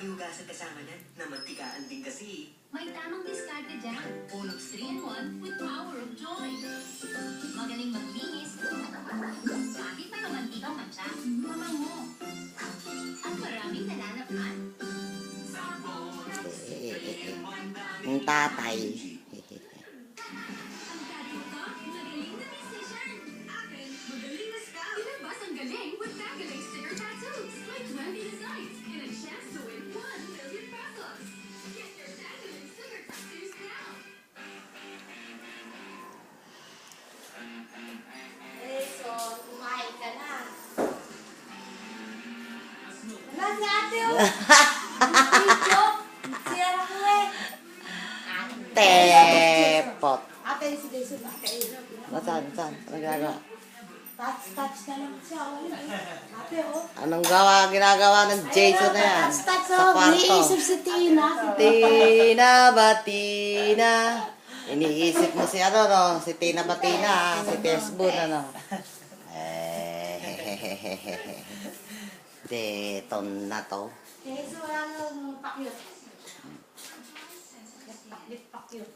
pakihugasan kasama niyan. Namantikaan din kasi. May tamang diskarte dyan. Unox 3 in 1 with power of joy. Magaling maglinis. Kahit may mamantikang mancha, mamango. At maraming nalalaman. Yung tatay. Eh, so, kumain ka na. Wala si ate, oh. Ko eh. Tepot. Ate, si ate. Nasaan, saan? Anong ginagawa? Touch, touch na lang siya. oh. Ate, oh. Anong gawa, ginagawa ng Jason na yan? Touch, touch, oh. Iniisip si Tina. Tina Batina. Iniisip mo si ano, no? Si Tina Batina, si Boone, ano? Eh, Deton na to. So wala nang pakyut. Paklit, pakyut.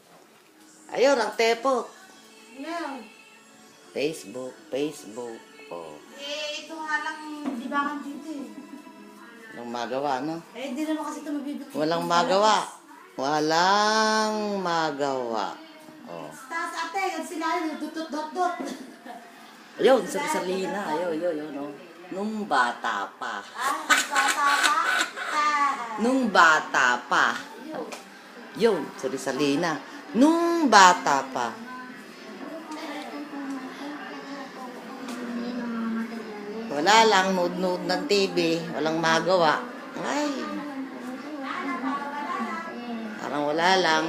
Ayun, ang tepot. Yan. Facebook, Facebook. Oh, Eh, ito nga lang, di ba kang dito eh. anong magawa, no? Eh, di naman kasi ito mabibigay. Walang magawa. Walang magawa. Ate, yung sila, dut-dut-dut-dut. Ayun, sa Salina. Ayun, ayun, ayun. Oh. Nung bata pa. Ah, bata pa. Nung bata pa. Yun. Yun, sa Rizalina. Nung bata pa. Wala lang, nood-nood ng TV. Walang magawa. Ay. Parang wala lang.